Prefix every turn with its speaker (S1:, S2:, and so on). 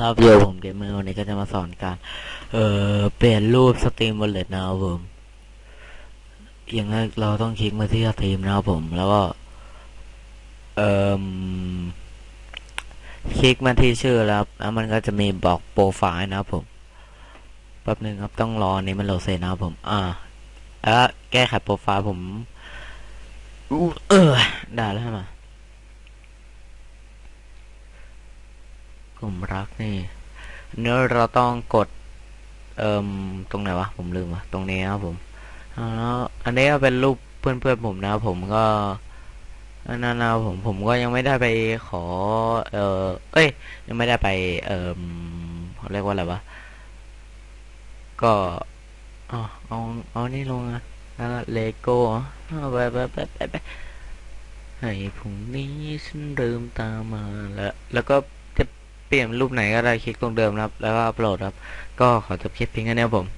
S1: รอบเดียวผมเกมเมอร์วันนี้ก็จะมาสอนการ เอ่อ เปลี่ยนรูปสตรีมวอลเล็ตนะครับผม อย่างแรกเราต้องคลิกมาที่สตรีมนะครับผม แล้วก็ เอ่อ คลิกมาที่ชื่อแล้ว แล้วมันก็จะมีบอกโปรไฟล์นะครับผม แป๊บหนึ่งครับ ต้องรอนี้มันโหลดเสร็จนะครับผม อ่า แล้วแก้ไขโปรไฟล์ผมอู้เออ ได้แล้วใช่ไหม ผมรักนี่ เนื้อเราต้องกด เอ่มตรงไหนวะ ผมลืมวะตรงนี้ครับผมแล้วอันนี้ก็เป็นรูปเพื่อนๆผมนะ ผมก็อนนั้นนะครับผมผมก็ยังไม่ได้ไปขอ เออเอ้ย ยังไม่ได้ไป เอ่มเขาเรียกว่าอะไรวะ ก็อ๋อเอาเอานี่ลงนะแล้วเลโก้เอไปไปไปไปไปให้พรุ่งนี้ฉันเริ่มตามมาแล้ว แล้วก็ เปลี่ยนรูปไหนก็ได้คลิกตรงเดิมครับ แล้วก็อัปโหลดครับ ก็ขอจบคลิปเพียงแค่นี้ครับผม